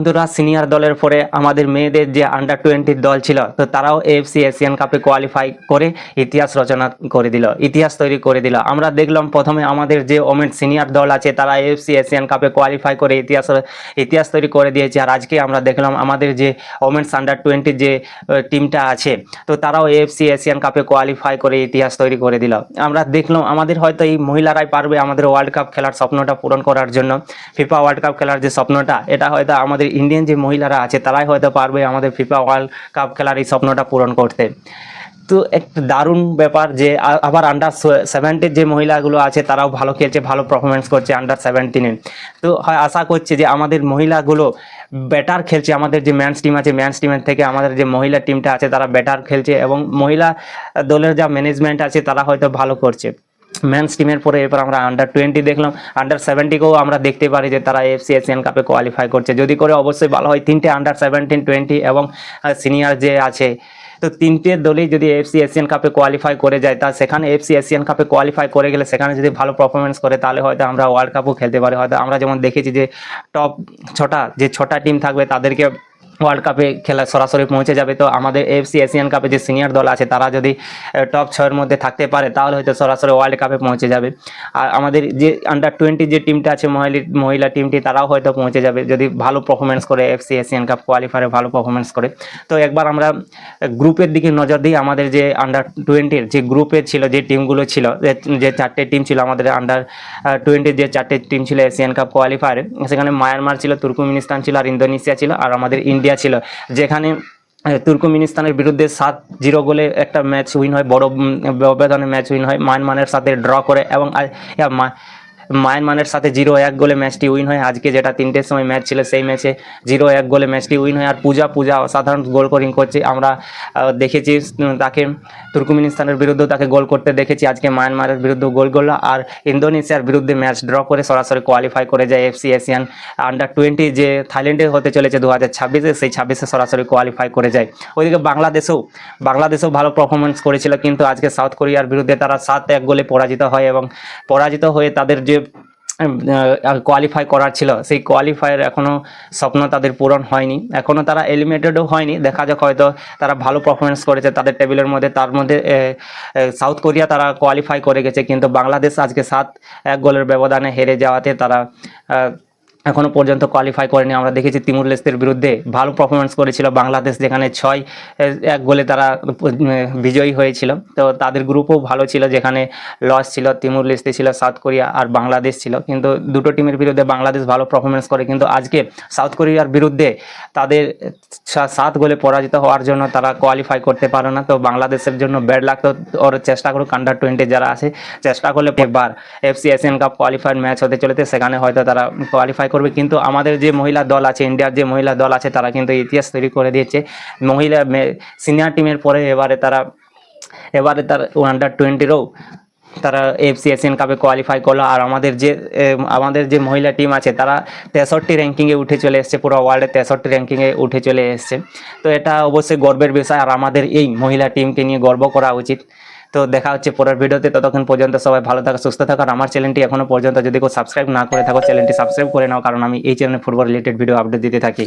বন্ধুরা সিনিয়র দলের পরে আমাদের মেয়েদের যে আন্ডার টোয়েন্টির দল ছিল, তো তারাও এএফসি এশিয়ান কাপে কোয়ালিফাই করে ইতিহাস রচনা করে দিল, ইতিহাস তৈরি করে দিল। আমরা দেখলাম প্রথমে আমাদের যে ওমেন সিনিয়র দল আছে, তারা এএফসি এশিয়ান কাপে কোয়ালিফাই করে ইতিহাস ইতিহাস তৈরি করে দিয়েছে। আর আজকে আমরা দেখলাম আমাদের যে ওমেন্স আন্ডার টোয়েন্টির যে টিমটা আছে, তো তারাও এএফসি এশিয়ান কাপে কোয়ালিফাই করে ইতিহাস তৈরি করে দিল। আমরা দেখলাম আমাদের হয়তো এই মহিলারাই পারবে আমাদের ওয়ার্ল্ড কাপ খেলার স্বপ্নটা পূরণ করার জন্য। ফিফা ওয়ার্ল্ড কাপ খেলার যে স্বপ্নটা, এটা হয়তো আমাদের ইন্ডিয়ান যে মহিলারা আছে, তারাই হয়তো পারবে আমাদের ফিফা ওয়ার্ল্ড কাপ খেলার এই স্বপ্নটা পূরণ করতে। তো একটা দারুণ ব্যাপার যে আবার আন্ডার সেভেন্টির যে মহিলাগুলো আছে, তারাও ভালো খেলছে, ভালো পারফরমেন্স করছে আন্ডার সেভেন্টিনে তো হয়, আশা করছে যে আমাদের মহিলাগুলো বেটার খেলছে, আমাদের যে ম্যানস টিম আছে ম্যানস টিমের থেকে আমাদের যে মহিলা টিমটা আছে, তারা বেটার খেলছে এবং মহিলা দলের যা ম্যানেজমেন্ট আছে, তারা হয়তো ভালো করছে। মেন্স টিমের পরে এরপর আমরা আন্ডার টোয়েন্টি দেখলাম। আন্ডার সেভেন্টিকেও আমরা দেখতে পারি যে তারা এফসি এশিয়ান কাপে কোয়ালিফাই করছে। যদি করে অবশ্যই ভালো হয়, তিনটে আন্ডার সেভেন্টিন টোয়েন্টি এবং সিনিয়র যে আছে, তো তিনটে দলই যদি এফসি এশিয়ান কাপে কোয়ালিফাই করে যায়, তা সেখানে এফসি এশিয়ান কাপে কোয়ালিফাই করে গেলে সেখানে যদি ভালো পারফরমেন্স করে, তাহলে হয়তো আমরা ওয়ার্ল্ড কাপও খেলতে পারি। হয়তো আমরা যেমন দেখেছি যে টপ ছটা, যে ছটা টিম থাকবে, তাদেরকে ওয়ার্ল্ড কাপে খেলা সরাসরি পৌঁছে যাবে। তো আমাদের এফসি এশিয়ান কাপে যে সিনিয়র দল আছে, তারা যদি টপ ছয়ের মধ্যে থাকতে পারে, তাহলে হয়তো সরাসরি ওয়ার্ল্ড কাপে পৌঁছে যাবে। আর আমাদের যে আন্ডার টোয়েন্টি যে টিমটা আছে, মহিলা মহিলা টিমটি তারাও হয়তো পৌঁছে যাবে যদি ভালো পারফরমেন্স করে এফসি এশিয়ান কাপ কোয়ালিফায়ারে ভালো পারফরমেন্স করে। তো একবার আমরা গ্রুপের দিকে নজর দিই, আমাদের যে আন্ডার টোয়েন্টির যে গ্রুপে ছিল, যে টিমগুলো ছিল, যে- চারটে টিম ছিল আমাদের আন্ডার টোয়েন্টির যে চারটে টিম ছিল এশিয়ান কাপ কোয়ালিফায়ারে সেখানে মায়ানমার ছিল তুর্কমিনিস্তান ছিল আর ইন্দোনেশিয়া ছিল। আর আমাদের ইন্ডিয়া ছিল, যেখানে তুর্কমিনিস্তানের বিরুদ্ধে সাত জিরো গোলে একটা ম্যাচ উইন হয়, বড় ব্যবধানে ম্যাচ উইন হয়, মায়ানমারের সাথে ড্র করে এবং মায়ানমারের সাথে জিরো এক গোলে ম্যাচটি উইন হয়। আজকে যেটা তিনটের সময় ম্যাচ ছিল, সেই ম্যাচে জিরো এক গোলে ম্যাচটি উইন হয়। আর পূজা পূজা অসাধারণ গোল করিং করছে। আমরা দেখেছি তাকে তুর্কমিনিস্তানের বিরুদ্ধেও তাকে গোল করতে দেখেছি। আজকে মায়ানমারের বিরুদ্ধে গোল করল। আর ইন্দোনেশিয়ার বিরুদ্ধে ম্যাচ ড্র করে সরাসরি কোয়ালিফাই করে যায় এফসি এশিয়ান আন্ডার টোয়েন্টি যে থাইল্যান্ডে হতে চলেছে দু হাজার ছাব্বিশে, সেই ছাব্বিশে সরাসরি কোয়ালিফাই করে যায়। ওইদিকে বাংলাদেশেও বাংলাদেশেও ভালো পারফরমেন্স করেছিল। কিন্তু আজকে সাউথ কোরিয়ার বিরুদ্ধে তারা সাত এক গোলে পরাজিত হয় এবং পরাজিত হয়ে তাদের যে কোয়ালিফাই করার ছিল। সেই কোয়ালিফায়ার এখনও স্বপ্ন তাদের পূরণ হয়নি। এখনও তারা এলিমিনেটেডও হয়নি। দেখা যাক হয়তো তারা ভালো পারফরমেন্স করেছে তাদের টেবিলের মধ্যে। তার মধ্যে সাউথ কোরিয়া তারা কোয়ালিফাই করে গেছে। কিন্তু বাংলাদেশ আজকে সাত এক গোলের ব্যবধানে হেরে যাওয়াতে তারা এখনও পর্যন্ত কোয়ালিফাই করেনি। আমরা দেখেছি তিমুর লেস্তের বিরুদ্ধে ভালো পারফরমেন্স করেছিল বাংলাদেশ, যেখানে ছয়, এক গোলে তারা বিজয়ী হয়েছিল। তো তাদের গ্রুপও ভালো ছিল, যেখানে লস ছিল, তিমুর লেস্তে ছিল, সাউথ কোরিয়া আর বাংলাদেশ ছিল। কিন্তু দুটো টিমের বিরুদ্ধে বাংলাদেশ ভালো পারফরমেন্স করে, কিন্তু আজকে সাউথ কোরিয়ার বিরুদ্ধে তাদের সাত গোলে পরাজিত হওয়ার জন্য তারা কোয়ালিফাই করতে পারে না। তো বাংলাদেশের জন্য ব্যাড লাগতো ওর চেষ্টা করুক আন্ডার টোয়েন্টি যারা আছে, চেষ্টা করলে এবার FC Asian cup qualifier match হতে চলেছে। সেখানে হয়তো তারা কোয়ালিফাই করবে, কিন্তু আমাদের যে মহিলা দল আছে, ইন্ডিয়ার যে মহিলা দল আছে, তারা কিন্তু ইতিহাস তৈরি করে দিয়েছে। মহিলা সিনিয়র টিমের পরে এবারে তারা, এবারে তার আন্ডার টোয়েন্টিরও তারা এফসি এশিয়ান কাপে কোয়ালিফাই করল। আর আমাদের যে আমাদের যে মহিলা টিম আছে, তারা তেষট্টি র্যাঙ্কিংয়ে উঠে চলে এসছে, পুরো ওয়ার্ল্ডে তেষট্টি র্যাঙ্কিংয়ে উঠে চলে এসছে। তো এটা অবশ্যই গর্বের বিষয়। আর আমাদের এই মহিলা টিমকে নিয়ে গর্ব করা উচিত। তো দেখা হচ্ছে পরের ভিডিওতে। ততক্ষণ পর্যন্ত সবাই ভালো থাকা, সুস্থ থাকার আমার চ্যানেলটি এখনও পর্যন্ত যদি কেউ সাবস্ক্রাইব না করে থাকো, চ্যানেলটি সাবস্ক্রাইব করে নাও, কারণ আমি এই চ্যানেলে ফুটবল রিলেটেড ভিডিও আপডেট দিতে থাকি।